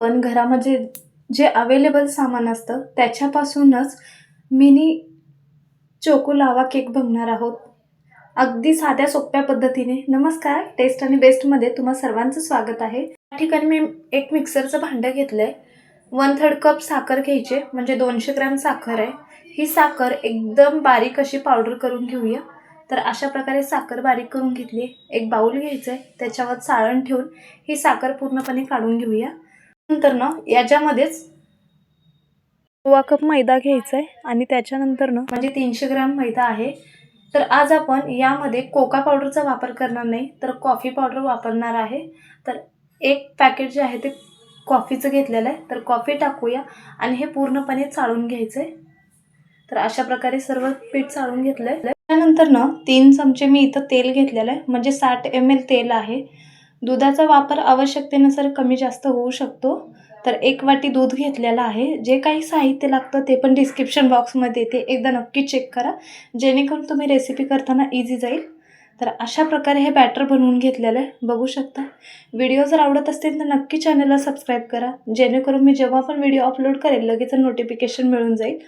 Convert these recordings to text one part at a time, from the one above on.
पण घरामध्ये जे अवेलेबल सामान असतं त्याच्यापासूनच मिनी चोको लावा केक बघणार आहोत. अगदी साध्या सोप्या पद्धतीने. नमस्कार टेस्ट आणि बेस्टमध्ये तुम्हा सर्वांचं स्वागत आहे. या ठिकाणी मी एक मिक्सरचं भांडं घेतलं आहे वन थर्ड कप साखर घ्यायचे म्हणजे दोनशे ग्रॅम साखर आहे. ही साखर एकदम बारीक अशी पावडर करून घेऊया. तर अशा प्रकारे साखर बारीक करून घेतली. एक बाऊल घ्यायचं आहे त्याच्यावर साळण ठेवून ही साखर पूर्णपणे काढून घेऊया. नंतर ना याच्यामध्येच पोवा कप मैदा घ्यायचा आहे आणि त्याच्यानंतर ना म्हणजे तीनशे ग्रॅम मैदा आहे. तर आज आपण यामध्ये कोका पावडरचा वापर करणार नाही तर कॉफी पावडर वापरणार आहे. तर एक पॅकेट जे आहे ते कॉफीचं घेतलेलं आहे. तर कॉफी टाकूया आणि हे पूर्णपणे चाळून घ्यायचं आहे तर अशा प्रकारे सर्व पीठ चाळून घेतलं आहे त्यानंतर ना तीन चमचे मी इथं तेल घेतलेलं आहे. म्हणजे साठ एम एल तेल आहे. दुधाचा वापर आवश्यकतेनुसार कमी जास्त होऊ शकतो. तर एक वाटी दूध घेतलेलं आहे. जे काही साहित्य लागतं ते पण डिस्क्रिप्शन बॉक्समध्ये येते. एकदा नक्की चेक करा. जेणेकरून तुम्ही रेसिपी करताना इझी जाईल. तर अशा प्रकारे हे बॅटर बनवून घेतलेलं आहे. बघू शकता. व्हिडिओ जर आवडत असतील तर नक्की चॅनलला सबस्क्राईब करा. जेणेकरून मी जेव्हा पण व्हिडिओ अपलोड करेल लगेच नोटिफिकेशन मिळून जाईल.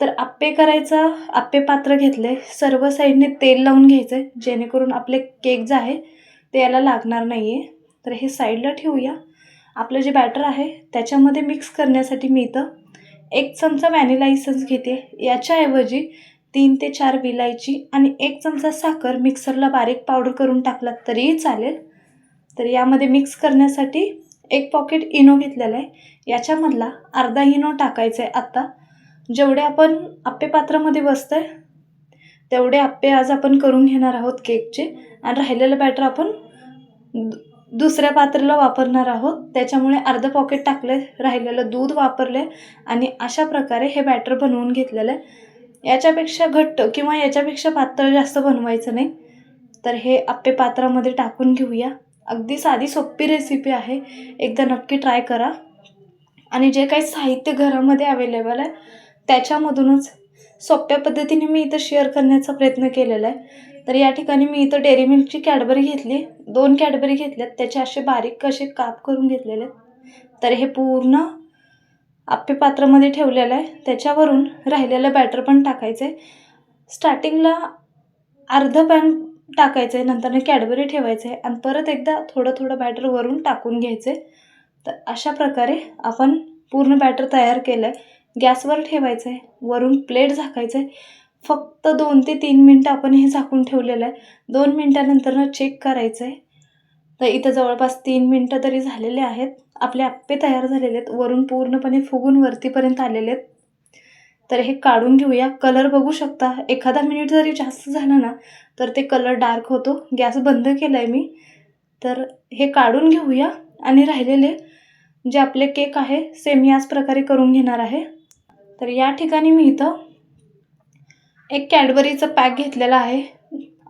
तर आप्पे करायचं. आप्पे पात्र घेतले सर्व साईडने तेल लावून घ्यायचं आहे जेणेकरून आपले केक जे आहे ते याला लागणार नाही आहे तर हे साईडला ठेवूया. आपलं जे बॅटर आहे त्याच्यामध्ये मिक्स करण्यासाठी मी इथं एक चमचा व्हॅनिला इसन्स घेते. याच्याऐवजी तीन ते चार विलायची आणि एक चमचा साखर मिक्सरला बारीक पावडर करून टाकलात तरीही चालेल. तर यामध्ये मिक्स करण्यासाठी एक पॉकेट इनो घेतलेला आहे. याच्यामधला अर्धा इनो टाकायचा आहे आत्ता जेवढे आपण आप्पे पात्रामध्ये बसतं आहे तेवढे आप्पे आज आपण करून घेणार आहोत केकचे. आणि राहिलेलं बॅटर आपण दु- दुसऱ्या पात्रला वापरणार आहोत. त्याच्यामुळे अर्धं पॉकेट टाकले राहिलेलं दूध वापरले आणि अशा प्रकारे हे बॅटर बनवून घेतलेलं आहे. याच्यापेक्षा घट्ट किंवा याच्यापेक्षा पातळ जास्त बनवायचं नाही. तर हे आप्पे पात्रामध्ये टाकून घेऊया. अगदी साधी सोपी रेसिपी आहे. एकदा नक्की ट्राय करा. आणि जे काही साहित्य घरामध्ये अवेलेबल आहे त्याच्यामधूनच सोप्या पद्धतीने मी इथं शेअर करण्याचा प्रयत्न केलेला आहे. तर या ठिकाणी मी इथं डेअरी मिल्कची कॅडबरी घेतली. दोन कॅडबरी घेतल्यात. त्याचे असे बारीक असे काप करून घेतलेले आहेत. तर हे पूर्ण आप्पे पात्रामध्ये ठेवलेलं आहे. त्याच्यावरून राहिलेलं बॅटर पण टाकायचं आहे स्टार्टिंगला अर्धं पॅन टाकायचं आहे नंतरनं कॅडबरी ठेवायचं आहे आणि परत एकदा थोडं थोडं बॅटर वरून टाकून घ्यायचं आहे तर अशा प्रकारे आपण पूर्ण बॅटर तयार केलं आहे गॅसवर ठेवायचं आहे वरून प्लेट झाकायचं आहे फक्त दोन ते तीन मिनटं आपण हे झाकून ठेवलेलं आहे. दोन मिनटानंतरनं चेक करायचं आहे तर इथं जवळपास तीन मिनटं तरी झालेले आहेत. आपले आप्पे तयार झालेले आहेत. वरून पूर्णपणे फुगून वरतीपर्यंत आलेले आहेत. तर हे काढून घेऊया. कलर बघू शकता. एखादा मिनिट जरी जास्त झाला ना तर ते कलर डार्क होतो. गॅस बंद केला आहे मी. तर हे काढून घेऊया. आणि राहिलेले जे आपले केक आहे सेम याच प्रकारे करून घेणार आहे. तर या ठिकाणी मी इथं एक कॅडबरीचं पॅक घेतलेला आहे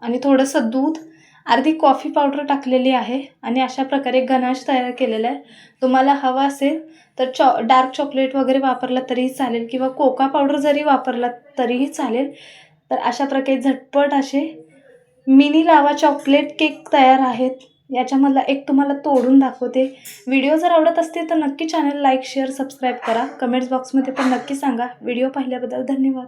आणि थोडंसं दूध अर्धी कॉफी पावडर टाकलेली आहे आणि अशा प्रकारे गनाश तयार केलेला आहे. तुम्हाला हवा असेल तर चॉ डार्क चॉकलेट वगैरे वापरला तरीही चालेल किंवा कोका पावडर जरी वापरला तरीही चालेल. तर अशा प्रकारे झटपट असे मिनी लावा चॉकलेट केक तयार आहेत. याच्यामधला एक तुम्हाला तोडून दाखवते. व्हिडिओ जर आवडत असतील तर नक्की चॅनल लाईक शेअर सबस्क्राईब करा. कमेंट्स बॉक्समध्ये पण नक्की सांगा. व्हिडिओ पाहिल्याबद्दल धन्यवाद.